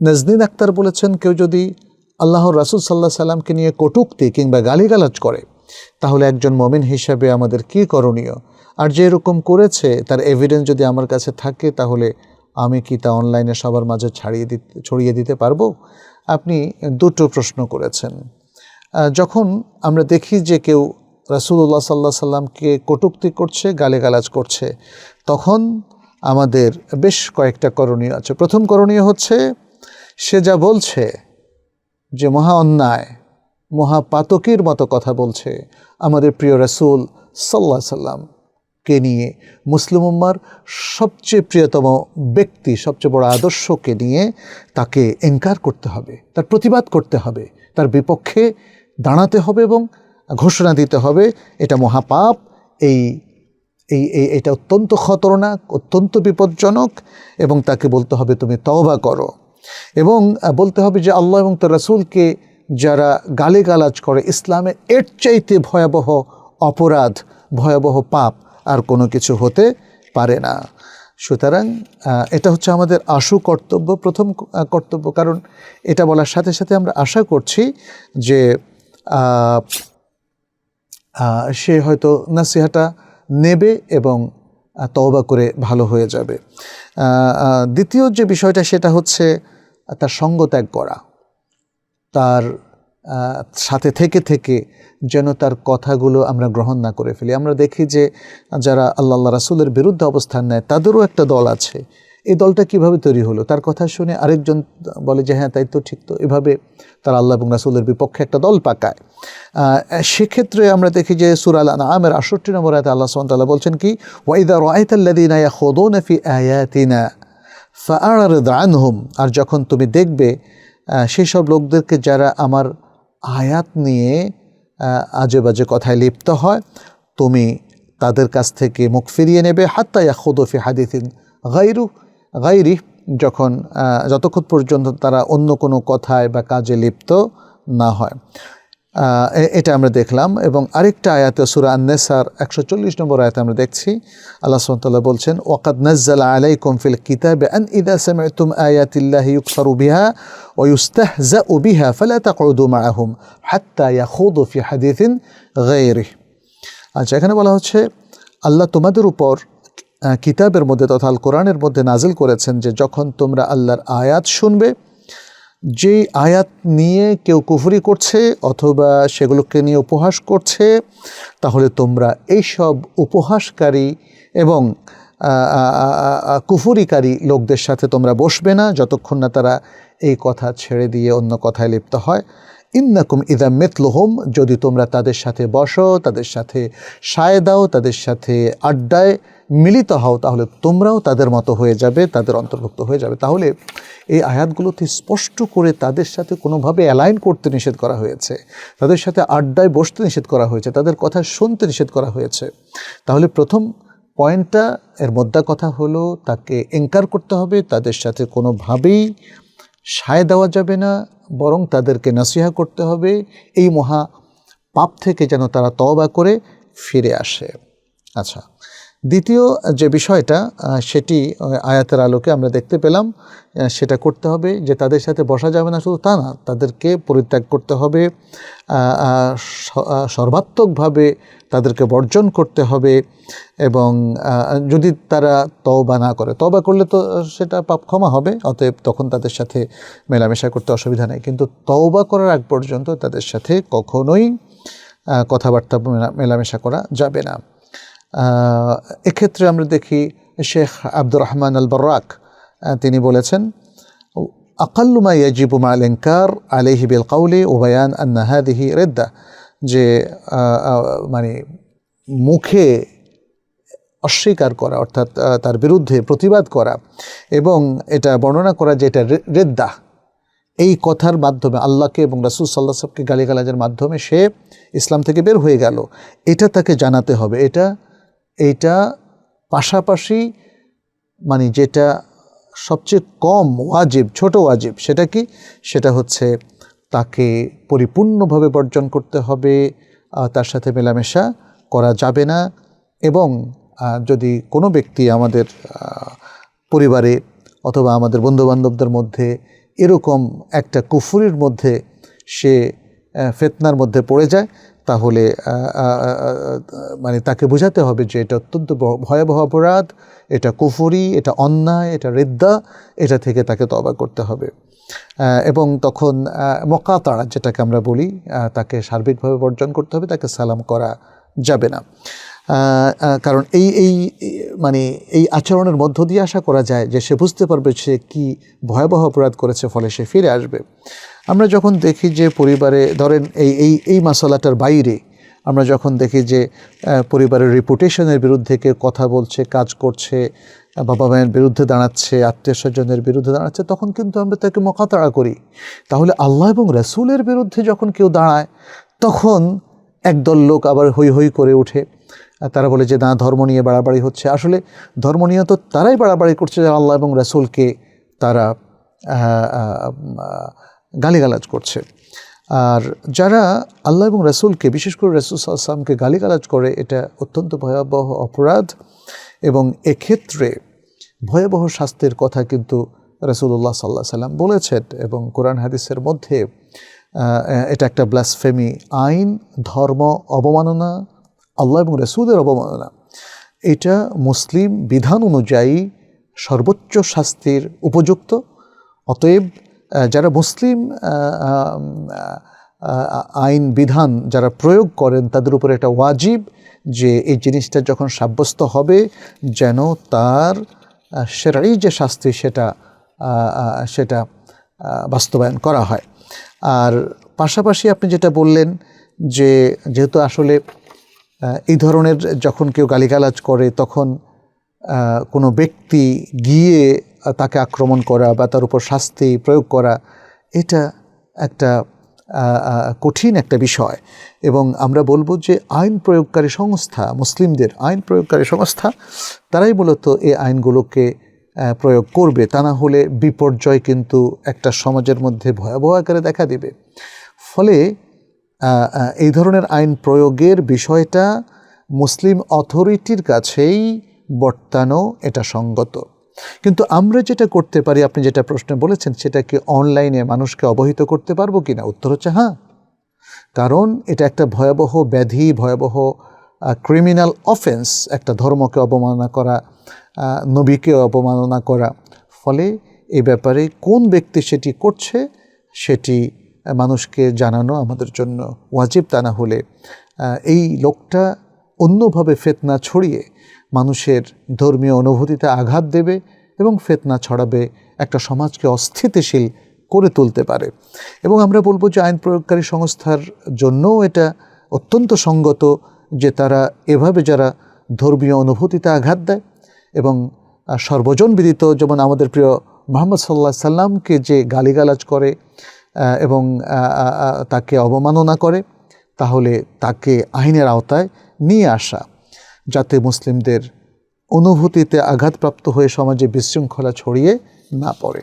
নাজনীন আক্তার বলেছেন, কেউ যদি আল্লাহর রাসুল সাল্লাহ সাল্লামকে নিয়ে কটুক্তি কিংবা গালিগালাজ করে, তাহলে একজন মমিন হিসাবে আমাদের কি করণীয়? আর যে এরকম করেছে, তার এভিডেন্স যদি আমার কাছে থাকে, তাহলে আমি কি তা অনলাইনে সবার মাঝে ছাড়িয়ে দিতে, ছড়িয়ে দিতে পারব? আপনি দুটো প্রশ্ন করেছেন। যখন আমরা দেখি যে কেউ রাসুল্লাহ সাল্লাহ সাল্লামকে কটুক্তি করছে, গালিগালাজ করছে, তখন আমাদের বেশ কয়েকটা করণীয় আছে। প্রথম করণীয় হচ্ছে সে যা বলছে যে মহা অন্যায় মহাপাতকের মতো কথা বলছে আমাদের প্রিয় রাসূল সাল্লাহ সাল্লামকে নিয়ে? মুসলিম উম্মার সবচেয়ে প্রিয়তম ব্যক্তি, সবচেয়ে বড় আদর্শকে নিয়ে তাকে এনকার করতে হবে, তার প্রতিবাদ করতে হবে, তার বিপক্ষে দাঁড়াতে হবে এবং ঘোষণা দিতে হবে, এটা মহাপাপ, এই এই এই, এটা অত্যন্ত খতরনাক, অত্যন্ত বিপজ্জনক এবং তাকে বলতে হবে তুমি তওবা করো। এবং বলতে হবে যে আল্লাহ এবং তার রাসুলকে যারা গালিগালাজ করে, ইসলামে এর চাইতে ভয়াবহ অপরাধ, ভয়াবহ পাপ আর কোনো কিছু হতে পারে না। সুতরাং এটা হচ্ছে আমাদের আশু কর্তব্য, প্রথম কর্তব্য। কারণ এটা বলার সাথে সাথে আমরা আশা করছি যে সে হয়তো নাসিহাটা নেবে এবং তওবা করে ভালো হয়ে যাবে। দ্বিতীয় যে বিষয়টা সেটা হচ্ছে তার সঙ্গ ত্যাগ করা। তার সাথে থেকে থেকে যেন তার কথাগুলো আমরা গ্রহণ না করে ফেলি। আমরা দেখি যে যারা আল্লাহ রাসুলের বিরুদ্ধে অবস্থান নেয়, তাদেরও একটা দল আছে এই দলটা কীভাবে তৈরি হলো? তার কথা শুনে আরেকজন বলে যে হ্যাঁ তাই তো, ঠিক তো। এভাবে তারা আল্লাহ এবং রাসুলের বিপক্ষে একটা দল পাকায়। সেক্ষেত্রে আমরা দেখি যে সুরাল আমের আষট্টি নম্বর আয়তে আল্লাহ সাল্লাহ বলছেন কি, ওয়াইদা রায়তাল্লাদিনা ইয়াখুদুনা ফি আয়াতিনা আনহুম। আর যখন তুমি দেখবে সেই সব লোকদেরকে যারা আমার আয়াত নিয়ে আজে বাজে কথায় লিপ্ত হয়, তুমি তাদের কাছ থেকে মুখ ফিরিয়ে নেবে। হাত্তা ইয়াখুদফি হাদিসিন গাইরু গাইরি যখন যতক্ষণ পর্যন্ত তারা অন্য কোনো কথায় বা কাজে লিপ্ত না হয়। এটা আমরা দেখলাম এবং আরেকটা আয়াতে, সুরা আন্নেসার একশো চল্লিশ নম্বর আয়াতে আমরা দেখছি। আল্লাহ সাল্লাহ বলছেন, ওয়াকাদ নাজ্জাল আলাইকুম ফিল কিতাবে আন ইদা সামি'তুম আয়াতিল্লাহি ইউকফারু বিহা ওয়া ইউস্তাহজাউ বিহা ফালা তাকউদু মাআহুম হাত্তা ইয়াখুদু ফি হাদিসিন গায়রিহি আচ্ছা এখানে বলা হচ্ছে, আল্লাহ তোমাদের উপর কিতাবের মধ্যে তথা আল কোরআনের মধ্যে নাজিল করেছেন যে যখন তোমরা আল্লাহর আয়াত শুনবে, যেই আয়াত নিয়ে কেউ কুফরি করছে অথবা সেগুলোকে নিয়ে উপহাস করছে, তাহলে তোমরা এইসব উপহাসকারী এবং কুফরিকারী লোকদের সাথে তোমরা বসবে না যতক্ষণ না তারা এই কথা ছেড়ে দিয়ে অন্য কথায় লিপ্ত হয়। ইন্নাকুম ইদা মেতলহম, যদি তোমরা তাদের সাথে বসো, তাদের সাথে সায় দাও, তাদের সাথে আড্ডায় মিলিত হও, তাহলে তোমরাও তাদের মতো হয়ে যাবে, তাদের অন্তর্ভুক্ত হয়ে যাবে। তাহলে এই আয়াতগুলোতে স্পষ্ট করে তাদের সাথে কোনোভাবে অ্যালাইন করতে নিষেধ করা হয়েছে, তাদের সাথে আড্ডায় বসতে নিষেধ করা হয়েছে, তাদের কথা শুনতে নিষেধ করা হয়েছে। তাহলে প্রথম পয়েন্টটা, এর মধ্যা কথা হলো, তাকে এনকার করতে হবে, তাদের সাথে কোনোভাবেই সায় দেওয়া যাবে না, বরং তাদেরকে নাসিহা করতে হবে, এই মহা পাপ থেকে যেন তারা তবা করে ফিরে আসে। আচ্ছা দ্বিতীয় যে বিষয়টা সেটি আয়াতের আলোকে আমরা দেখতে পেলাম সেটা করতে হবে যে তাদের সাথে বসা যাবে না শুধু তা না, তাদেরকে পরিত্যাগ করতে হবে সর্বাত্মকভাবে তাদেরকে বর্জন করতে হবে এবং যদি তারা তওবা না করে, তওবা করলে তো সেটা পাপ ক্ষমা হবে, অতএব তখন তাদের সাথে মেলামেশা করতে অসুবিধা নেই, কিন্তু তওবা করার আগ পর্যন্ত তাদের সাথে কখনোই কথাবার্তা মেলা- মেলামেশা করা যাবে না। এক্ষেত্রে আমরা দেখি শেখ আব্দুর রহমান আল বর্রাক তিনি বলেছেন আকাল্লুমা ইয়াজিবু মাল আলেহি আলিহি বিল কাউলি ওবায়ান আন্নাহাদিহি রেদ্দা যে মানে মুখে অস্বীকার করা, অর্থাৎ তার বিরুদ্ধে প্রতিবাদ করা এবং এটা বর্ণনা করা যে এটা রেদ্দা, এই কথার মাধ্যমে আল্লাহকে এবং রাসুল সাল্লাহ সাহকে গালিগালাজের মাধ্যমে সে ইসলাম থেকে বের হয়ে গেল। এটা তাকে জানাতে হবে, এটা এইটা পাশাপাশি মানে যেটা সবচেয়ে কম ওয়াজিব, ছোট ওয়াজিব সেটা কি? সেটা হচ্ছে তাকে পরিপূর্ণভাবে বর্জন করতে হবে তার সাথে মেলামেশা করা যাবে না এবং যদি কোনো ব্যক্তি আমাদের পরিবারে অথবা আমাদের বন্ধুবান্ধবদের মধ্যে এরকম একটা কুফুরির মধ্যে সে ফেতনার মধ্যে পড়ে যায় তাহলে মানে তাকে বোঝাতে হবে যে এটা অত্যন্ত ভয়াবহ অপরাধ এটা কুফুরি এটা অন্যায় এটা রিদ্দা এটা থেকে তাকে তবা করতে হবে। এবং তখন মকাতাড়া যেটাকে আমরা বলি তাকে সার্বিকভাবে বর্জন করতে হবে তাকে সালাম করা যাবে না। কারণ এই এই, মানে এই আচরণের মধ্য দিয়ে আশা করা যায় যে সে বুঝতে পারবে সে কি ভয়াবহ অপরাধ করেছে ফলে সে ফিরে আসবে। আমরা যখন দেখি যে পরিবারে, ধরেন এই এই এই মশলাটার বাইরে, আমরা যখন দেখি যে পরিবারের রিপুটেশনের বিরুদ্ধে কেউ কথা বলছে, কাজ করছে, বাবা মায়ের বিরুদ্ধে দাঁড়াচ্ছে, আত্মীয় স্বজনের বিরুদ্ধে দাঁড়াচ্ছে, তখন কিন্তু আমরা তাকে মোকাতাড়া করি। তাহলে আল্লাহ এবং রসুলের বিরুদ্ধে যখন কেউ দাঁড়ায়, তখন একদল লোক আবার হৈ হৈ করে ওঠে। তারা বলে যে, না, ধর্ম নিয়ে বাড়াবাড়ি হচ্ছে। আসলে ধর্ম নিয়ে তো তারাই বাড়াবাড়ি করছে যে আল্লাহ এবং রসুলকে তারা গালিগালাজ করছে। আর যারা আল্লাহ এবং রসুলকে, বিশেষ করে রসুল আসলামকে গালিগালাজ করে, এটা অত্যন্ত ভয়াবহ অপরাধ এবং এক্ষেত্রে ভয়াবহ শাস্তির কথা কিন্তু রসুল্লাহ সাল্লাহ সাল্লাম বলেছেন এবং কোরআন হাদিসের মধ্যে এটা একটা ব্লাসফেমি আইন, ধর্ম, অবমাননা, আল্লাহ এবং রসুলের অবমাননা। এটা মুসলিম বিধান অনুযায়ী সর্বোচ্চ শাস্তির উপযুক্ত। অতএব যারা মুসলিম আইন বিধান যারা প্রয়োগ করেন, তাদের উপরে একটা ওয়াজিব যে এই জিনিসটা যখন সাব্যস্ত হবে, যেন তার সেরাই যে শাস্তি সেটা সেটা বাস্তবায়ন করা হয়। আর পাশাপাশি আপনি যেটা বললেন যে যেহেতু আসলে এই ধরনের যখন কেউ গালিগালাজ করে, তখন কোনো ব্যক্তি গিয়ে তাকে আক্রমণ করা বা তার উপর শাস্তি প্রয়োগ করা, এটা একটা কঠিন একটা বিষয়। এবং আমরা বলব যে আইন প্রয়োগকারী সংস্থা, মুসলিমদের আইন প্রয়োগকারী সংস্থা, তারাই মূলত এই আইনগুলোকে প্রয়োগ করবে। তা না হলে বিপর্যয় কিন্তু একটা সমাজের মধ্যে ভয়াবহ আকারে দেখা দিবে। ফলে এই ধরনের আইন প্রয়োগের বিষয়টা মুসলিম অথরিটির কাছেই বর্তানো এটা সঙ্গত। কিন্তু আমরা যেটা করতে পারি, আপনি যেটা প্রশ্ন বলেছেন, সেটাকে অনলাইনে মানুষকে অবহিত করতে পারব কি না উত্তর হচ্ছে হ্যাঁ। কারণ এটা একটা ভয়াবহ ব্যাধি, ভয়াবহ ক্রিমিনাল অফেন্স একটা ধর্মকে অবমাননা করা নবীকে অবমাননা করা। ফলে এ ব্যাপারে কোন ব্যক্তি সেটি করছে, সেটি মানুষকে জানানো আমাদের জন্য ওয়াজিব তা না হলে এই লোকটা অন্যভাবে ফেতনা ছড়িয়ে মানুষের ধর্মীয় অনুভূতিতে আঘাত দেবে এবং ফেতনা ছড়াবে, একটা সমাজকে অস্থিতিশীল করে তুলতে পারে। এবং আমরা বলব যে আইন প্রয়োগকারী সংস্থার জন্যও এটা অত্যন্ত সঙ্গত যে তারা এভাবে যারা ধর্মীয় অনুভূতিতে আঘাত দেয় এবং সর্বজন বিদিত যেমন আমাদের প্রিয় মোহাম্মদ সাল্লাহ সাল্লামকে যে গালিগালাজ করে এবং তাকে অবমাননা করে, তাহলে তাকে আইনের আওতায় নিয়ে আসা। যাতে মুসলিমদের অনুভূতিতে আঘাতপ্রাপ্ত হয়ে সমাজে বিশৃঙ্খলা ছড়িয়ে না পড়ে।